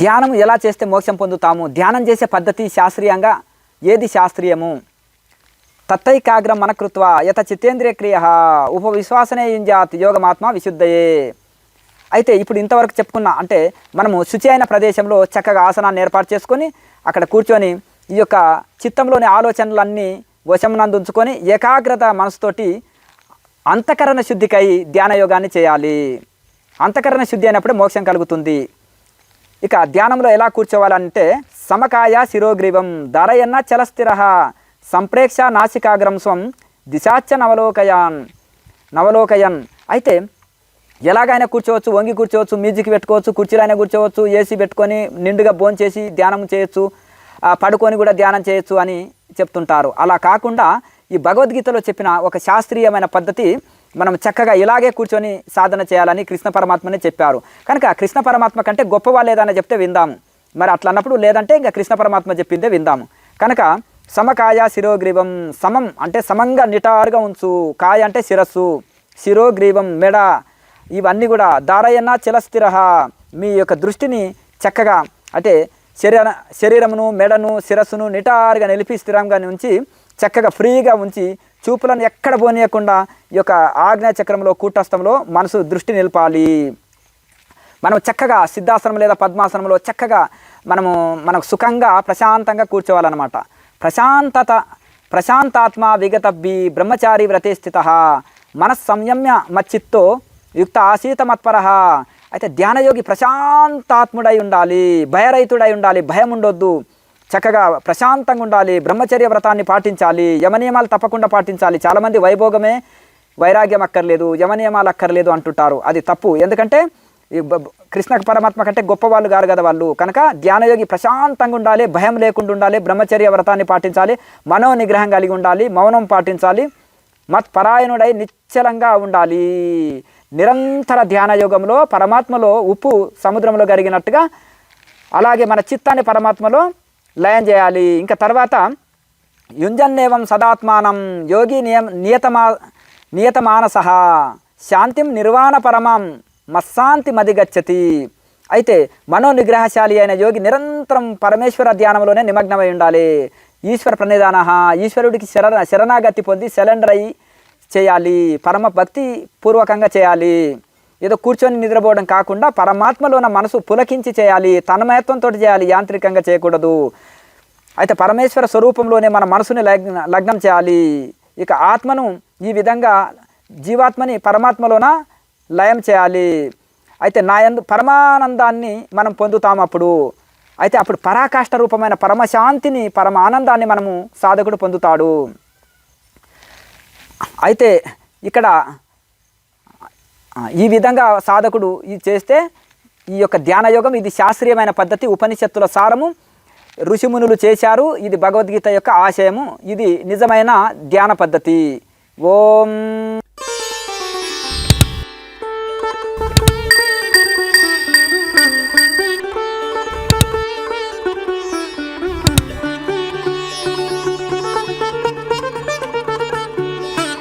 ధ్యానం ఎలా చేస్తే మోక్షం పొందుతాము? ధ్యానం చేసే పద్ధతి శాస్త్రీయంగా ఏది శాస్త్రీయము? తత్తైకాగ్రం మనకృత్వ యత చిత్తేంద్రియ క్రియ ఉపవిశ్వాసనే యుంజాత్ యోగమాత్మ విశుద్ధయే. అయితే ఇప్పుడు ఇంతవరకు చెప్పుకున్న అంటే మనము శుచి అయిన ప్రదేశంలో చక్కగా ఆసనాన్ని ఏర్పాటు చేసుకొని అక్కడ కూర్చొని ఈ యొక్క చిత్తంలోని ఆలోచనలన్నీ వశమునందుంచుకొని ఏకాగ్రత మనసుతోటి అంతఃకరణ శుద్ధికై ధ్యాన యోగాన్ని చేయాలి. అంతఃకరణ శుద్ధి అయినప్పుడే మోక్షం కలుగుతుంది. ఇక ధ్యానంలో ఎలా కూర్చోవాలంటే సమకాయ శిరోగ్రీవం ధరయన్న చలస్థిర సంప్రేక్ష నాసికాగ్రం స్వం దిశాచ నవలోకయాన్ నవలోకయన్. అయితే ఎలాగైనా కూర్చోవచ్చు వంగి కూర్చోవచ్చు మ్యూజిక్ పెట్టుకోవచ్చు కుర్చీలైనా కూర్చోవచ్చు ఏసీ పెట్టుకొని నిండుగా భోంచేసి ధ్యానం చేయొచ్చు పడుకొని కూడా ధ్యానం చేయొచ్చు అని చెప్తుంటారు. అలా కాకుండా ఈ భగవద్గీతలో చెప్పిన ఒక శాస్త్రీయమైన పద్ధతి మనం చక్కగా ఇలాగే కూర్చొని సాధన చేయాలని కృష్ణ పరమాత్మనే చెప్పారు. కనుక కృష్ణ పరమాత్మ కంటే గొప్పవాళ్ళు ఏదైనా చెప్తే విందాము మరి అట్లా అన్నప్పుడు లేదంటే ఇంకా కృష్ణ పరమాత్మ చెప్పిందే విందాము. కనుక సమకాయ శిరోగ్రీవం సమం అంటే సమంగా నిటారుగా ఉంచు కాయ అంటే శిరస్సు శిరోగ్రీవం మెడ ఇవన్నీ కూడా దారయన్న చిలస్థిర మీ యొక్క దృష్టిని చక్కగా అంటే శరీర శరీరమును మెడను శిరస్సును నిటారుగా నిలిపి స్థిరంగా ఉంచి చక్కగా ఫ్రీగా ఉంచి చూపులను ఎక్కడ పోనీయకుండా ఈ యొక్క ఆజ్ఞా చక్రంలో కూటస్థంలో మనసు దృష్టి నిలపాలి. మనం చక్కగా సిద్ధాసనం లేదా పద్మాసనంలో చక్కగా మనము మనకు సుఖంగా ప్రశాంతంగా కూర్చోవాలన్నమాట. ప్రశాంతత ప్రశాంతాత్మ విగతబ్బి బ్రహ్మచారి వ్రతే స్థిత. మనస్సంయమ్య మచ్చిత్తో యుక్త ఆశీత మత్పర అయితే ధ్యానయోగి ప్రశాంతాత్ముడై ఉండాలి భయరహితుడై ఉండాలి భయం ఉండొద్దు చక్కగా ప్రశాంతంగా ఉండాలి బ్రహ్మచర్య వ్రతాన్ని పాటించాలి యమనియమాలు తప్పకుండా పాటించాలి. చాలామంది వైభోగమే వైరాగ్యం అక్కర్లేదు యమనియమాలు అక్కర్లేదు అంటుంటారు. అది తప్పు. ఎందుకంటే కృష్ణ పరమాత్మ కంటే గొప్పవాళ్ళు గారు కదా వాళ్ళు. కనుక ధ్యానయోగి ప్రశాంతంగా ఉండాలి భయం లేకుండా ఉండాలి బ్రహ్మచర్య వ్రతాన్ని పాటించాలి మనో నిగ్రహం కలిగి ఉండాలి మౌనం పాటించాలి మత్పరాయణుడై నిశ్చలంగా ఉండాలి. నిరంతర ధ్యాన యోగంలో పరమాత్మలో ఉప్పు సముద్రంలో కరిగినట్టుగా అలాగే మన చిత్తాన్ని పరమాత్మలో లయం చేయాలి. ఇంకా తర్వాత యుంజన్నేవం సదాత్మానం యోగి నియం నియతమా నియతమానస. శాంతిం నిర్వాణ పరమం. మస్సాంతి మది గచ్చతి అయితే మనోనిగ్రహశాలి అయిన యోగి నిరంతరం పరమేశ్వర ధ్యానంలోనే నిమగ్నమై ఉండాలి. ఈశ్వర ప్రణిధాన ఈశ్వరుడికి శరణ శరణాగతి పొంది సెలెండర్ అయి చేయాలి. పరమ భక్తి పూర్వకంగా చేయాలి. ఏదో కూర్చొని నిద్రపోవడం కాకుండా పరమాత్మలోన మనసు పులకించి చేయాలి. తన్మయత్వంతో చేయాలి. యాంత్రికంగా చేయకూడదు. అయితే పరమేశ్వర స్వరూపంలోనే మన మనసుని లగ్న లగ్నం చేయాలి. ఇక ఆత్మను ఈ విధంగా జీవాత్మని పరమాత్మలోన లయం చేయాలి. అయితే నా ఎందు పరమానందాన్ని మనం పొందుతాం అప్పుడు. అయితే అప్పుడు పరాకాష్ట రూపమైన పరమశాంతిని పరమ ఆనందాన్ని మనము సాధకుడు పొందుతాడు. అయితే ఇక్కడ ఈ విధంగా సాధకుడు ఇది చేస్తే ఈ యొక్క ధ్యానయోగం ఇది శాస్త్రీయమైన పద్ధతి ఉపనిషత్తుల సారము ఋషిమునులు చేశారు. ఇది భగవద్గీత యొక్క ఆశయము. ఇది నిజమైన ధ్యాన పద్ధతి. ఓం